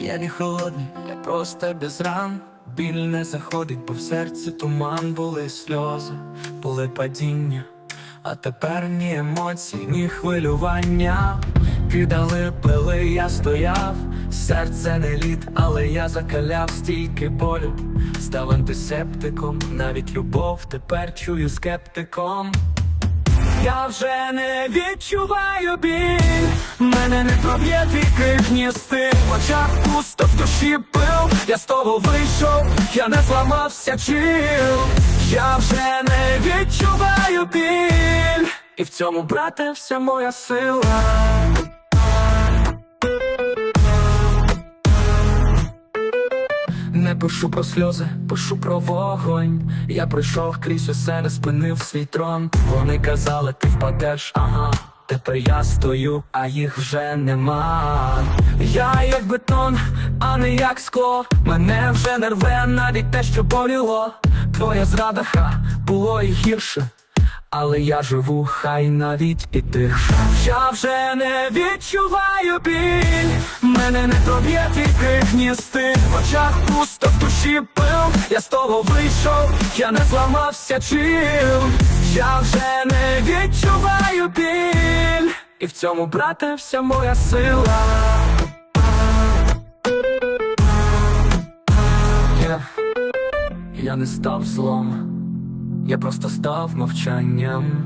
Я не холодний, я просто без ран. Біль не заходить, бо в серці туман були сльози, були падіння, а тепер ні емоцій, ні хвилювання. Кидали пили, я стояв, серце не лід, але я закаляв стільки болю, став антисептиком, навіть любов тепер чую скептиком. Я вже не відчуваю біль, мене не проб'є твій крик, ні стиль В очах пусто, в душі пил, я з того вийшов, я не зламався чил, я вже не відчуваю біль, і в цьому, брате, вся моя сила. Не пишу про сльози, пишу про вогонь. Я пройшов крізь усе, не спинив свій трон. Вони казали, ти впадеш, ага. Тепер я стою, а їх вже нема. Я як бетон, а не як скло. Мене вже не рве навіть те, що боліло. Твоя зрада ха було і гірше. Але я живу, хай навіть і тихше Я вже не відчуваю біль. Мене не проб'є ні стиль В очах пусто, в душі пил. Я з того вийшов, я не зламався чил Я вже не відчуваю біль. І в цьому, брате, вся моя сила. Я не став злом я просто став мовчанням.